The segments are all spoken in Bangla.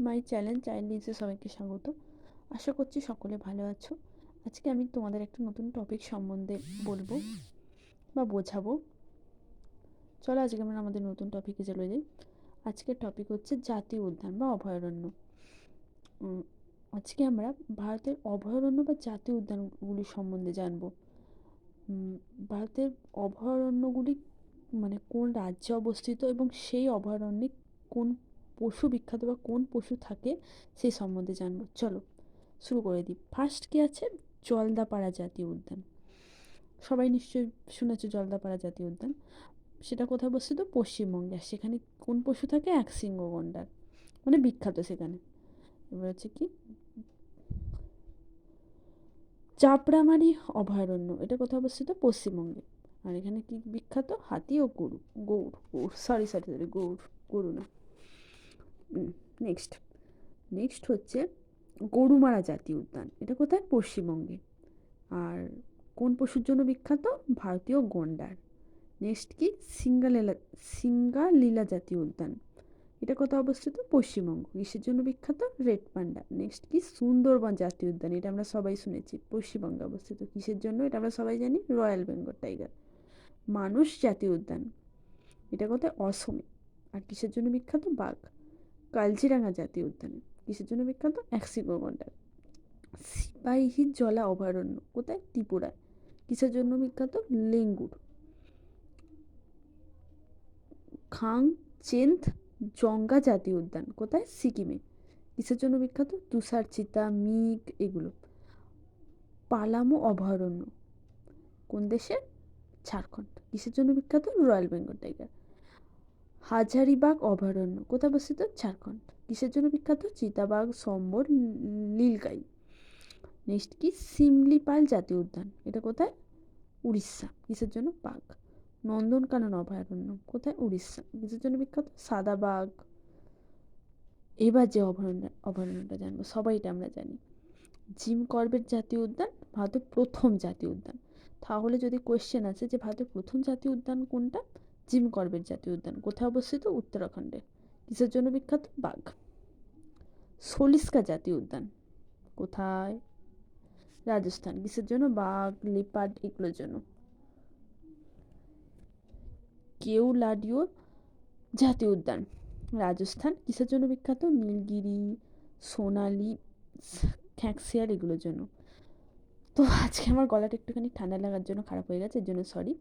মাই চ্যানেল চাইল্ড লিজে সবাইকে স্বাগত। আশা করছি সকলে ভালো আছো। আজকে আমি তোমাদের একটা নতুন টপিক সম্বন্ধে বলব বা বোঝাবো। চলো আজকে আমরা আমাদের নতুন টপিকে চলে যাই। আজকের টপিক হচ্ছে জাতীয় উদ্যান বা অভয়ারণ্য। আজকে আমরা ভারতের অভয়ারণ্য বা জাতীয় উদ্যানগুলি সম্বন্ধে জানব। ভারতের অভয়ারণ্যগুলি মানে কোন রাজ্যে অবস্থিত এবং সেই অভয়ারণ্যে কোন পশু বিখ্যাত বা কোন পশু থাকে সেই সম্বন্ধে জানব। চলো, শুরু করে দিই। ফার্স্ট কি আছে? জলদাপাড়া জাতীয় উদ্যান। সবাই নিশ্চয়ই শুনেছো জলদাপাড়া জাতীয় উদ্যান। সেটা কোথায় অবস্থিত? পশ্চিমবঙ্গে। আর সেখানে কোন পশু থাকে? এক সিংহ গন্ডার মানে বিখ্যাত সেখানে। এবার হচ্ছে কি? চাপড়ামারি অভয়ারণ্য। এটা কোথায় অবস্থিত? পশ্চিমবঙ্গে। আর এখানে কি বিখ্যাত? হাতি ও গরু। Gaur. Gaur. Sorry sorry sorry Gaur. গরু না। নেক্সট নেক্সট হচ্ছে গরুমারা জাতীয় উদ্যান। এটা কোথায়? পশ্চিমবঙ্গে। আর কোন পশুর জন্য বিখ্যাত? ভারতীয় গন্ডার। নেক্সট কি? সিঙ্গালীলা সিঙ্গালীলা জাতীয় উদ্যান। এটা কোথায় অবস্থিত? পশ্চিমবঙ্গ। কিসের জন্য বিখ্যাত? Red panda. নেক্সট কি? সুন্দরবন জাতীয় উদ্যান। এটা আমরা সবাই শুনেছি। পশ্চিমবঙ্গে অবস্থিত। কিসের জন্য? এটা আমরা সবাই জানি। Royal Bengal tiger. মানুষ জাতীয় উদ্যান। এটা কোথায়? অসমে। আর কিসের জন্য বিখ্যাত? বাঘ। কালচিরাঙ্গা জাতীয় উদ্যানে, কিসের জন্য বিখ্যাত? অ্যাক্সিগো গন্ডার সিপাহী জলা অভয়ারণ্য, কোথায়? ত্রিপুরায়। কিসের জন্য বিখ্যাত? লেঙ্গুর। খাং চেন্থ জঙ্গা জাতীয় উদ্যান, কোথায়? সিকিমে। কিসের জন্য বিখ্যাত? তুষার, চিতা মিগ এগুলো। পালামো অভয়ারণ্য। কোন দেশে ঝাড়খণ্ড। কিসের জন্য বিখ্যাত? Royal Bengal tiger. হাজারিবাগ অভয়ারণ্য। কোথায় অবস্থিত? ঝাড়খণ্ড। কিসের জন্য বিখ্যাত? চিতাবাঘ, সম্বর, নীলগাই। নেক্সট কি? সিমলিপাল জাতীয় উদ্যান। এটা কোথায়? উড়িষ্যা। কিসের জন্য? বাঘ। নন্দনকানন অভয়ারণ্য। কোথায়? উড়িষ্যা। কিসের জন্য বিখ্যাত? সাদা বাঘ এবার যে অভয়ারণ্য, অভয়ারণ্যটা জানব। সবাই এটা আমরা জানি। জিম করবেট জাতীয় উদ্যান, ভারতের প্রথম জাতীয় উদ্যান। তাহলে যদি কোয়েশ্চেন আছে যে ভারতের প্রথম জাতীয় উদ্যান কোনটা? জিম করবেট জাতীয় উদ্যান, কোথায় অবস্থিত? উত্তরাখণ্ডে। কিসের জন্য বিখ্যাত? বাঘ। সলিস্কা জাতীয় উদ্যান। কোথায়? রাজস্থান। কিসের জন্য? বাঘ, লিপার্ড, এগুলোর জন্য। কেউলাডিও জাতীয় উদ্যান। রাজস্থান। কিসের জন্য বিখ্যাত? নীলগিরি, সোনালি খ্যাঁকশিয়ার এগুলোর জন্য। তো আজকে আমার গলাটা একটুখানি ঠান্ডা লাগার জন্য খারাপ হয়ে গেছে, এর জন্য সরি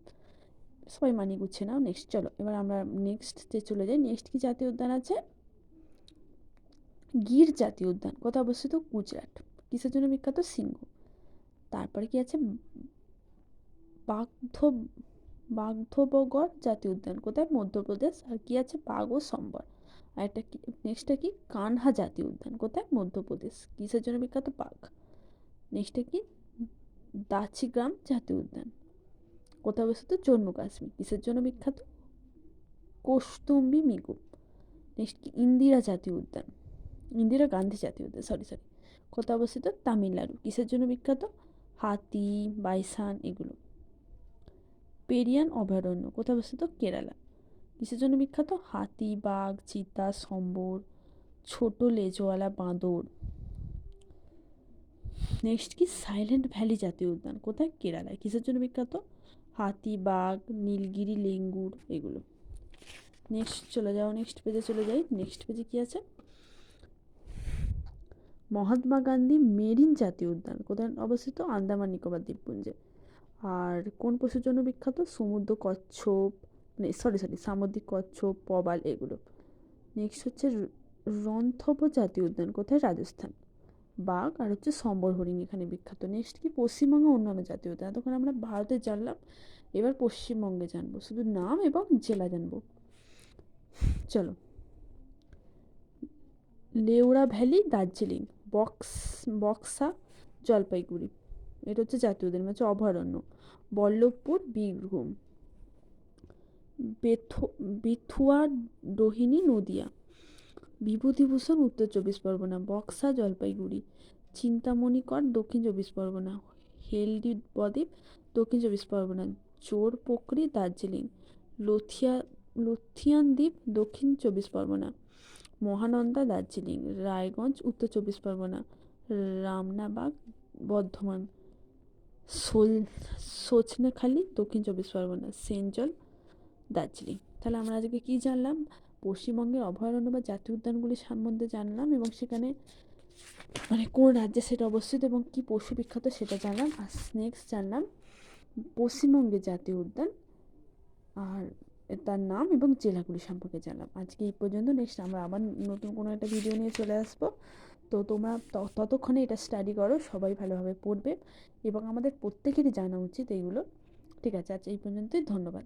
সবাই মানিয়ে গুছিয়ে নাও নেক্সট চলো, এবার আমরা নেক্সট যে চলে যাই নেক্সট কি জাতীয় উদ্যান আছে? গির জাতীয় উদ্যান, কোথায় অবস্থিত? গুজরাট, কিসের জন্য বিখ্যাত? সিংহ তারপরে কি আছে? বাগধ, বাগধবগড় জাতীয় উদ্যান, কোথায়? মধ্যপ্রদেশ, আর কি আছে? বাঘ ও সম্বর, আর একটা কি নেক্সটটা কি? কানহা জাতীয় উদ্যান, কোথায়? মধ্যপ্রদেশ, কিসের জন্য বিখ্যাত? বাঘ নেক্সটটা কি? দাচিগ্রাম জাতীয় উদ্যান কোথায় অবস্থিত জম্মু কাশ্মীর। কিসের জন্য বিখ্যাত? কৌস্তুম্বী মিগু, নেক্সট কি? ইন্দিরা জাতীয় উদ্যান, ইন্দিরা গান্ধী জাতীয় উদ্যান সরি সরি কোথায় অবস্থিত? তামিলনাড়ু। কিসের জন্য বিখ্যাত? হাতি, বাইসান, এগুলো। পেরিয়ান অভয়ারণ্য কোথায় অবস্থিত? কেরালা। কিসের জন্য বিখ্যাত? হাতি, বাঘ, চিতা, সম্বর, ছোট লেজওয়ালা, বাঁদর। নেক্সট কি? সাইলেন্ট ভ্যালি জাতীয় উদ্যান, কোথায়? কেরালায়। কিসের জন্য বিখ্যাত? হাতি, বাঘ, নীলগিরি, লেঙ্গুর, এগুলো। নেক্সট চলে যাও নেক্সট পেজে চলে যাই। নেক্সট পেজে কী আছে? মহাত্মা গান্ধী মেরিন জাতীয় উদ্যান, কোথায়? অবস্থিত আন্দামান নিকোবর দ্বীপপুঞ্জে। আর কোন পশুর জন্য বিখ্যাত? সমুদ্র কচ্ছপ মানে সরি সরি সামুদ্রিক কচ্ছপ, পবাল, এগুলো। নেক্সট হচ্ছে রন্থব জাতীয় উদ্যান, কোথায়? রাজস্থান। বাঘ আর হচ্ছে সম্বর হরিণ এখানে বিখ্যাত। নেক্সট কি? পশ্চিমবঙ্গে অন্যান্য জাতীয় উদ্যান। তখন আমরা ভারতে জানলাম, এবার পশ্চিমবঙ্গে জানব। শুধু নাম এবং জেলা জানব। চলো। লেউড়া ভ্যালি, দার্জিলিং, বক্স, বক্সা, জলপাইগুড়ি। এটা হচ্ছে জাতীয় উদ্যান হচ্ছে অভয়ারণ্য। বল্লভপুর, বীরভূম। বেথু, বেথুয়া ডোহিনী নদিয়া। বিভূতিভূষণ উত্তর চব্বিশ পরগনা, বক্সা, জলপাইগুড়ি চিন্তামণিকর দক্ষিণ চব্বিশ পরগনা হেলদি বদ্বীপ, দক্ষিণ চব্বিশ পরগনা, চোর পোখরি দার্জিলিং, লথিয়া, লুথিয়ান দ্বীপ, দক্ষিণ চব্বিশ পরগনা, মহানন্দা, দার্জিলিং, রায়গঞ্জ, উত্তর চব্বিশ পরগনা, রামনাবাগ, বর্ধমান, সোল সজনেখালি দক্ষিণ চব্বিশ পরগনা সেঞ্জল দার্জিলিং। তাহলে আমরা আজকে কী জানলাম? পশ্চিমবঙ্গের অভয়ারণ্য বা জাতীয় উদ্যানগুলি সম্বন্ধে জানলাম এবং সেখানে মানে কোন রাজ্যে সেটা অবস্থিত এবং কী পশু বিখ্যাত সেটা জানলাম। আর নেক্সট জানলাম। পশ্চিমবঙ্গের জাতীয় উদ্যান আর তার নাম এবং জেলাগুলি সম্পর্কে জানলাম। আজকে এই পর্যন্ত। নেক্সট আমরা আবার নতুন কোনো একটা ভিডিও নিয়ে চলে আসব। তো তোমরা ততক্ষণে এটা স্টাডি করো। সবাই ভালোভাবে পড়বে এবং আমাদের প্রত্যেকেরই জানা উচিত এইগুলো ঠিক আছে আচ্ছা এই পর্যন্তই। ধন্যবাদ।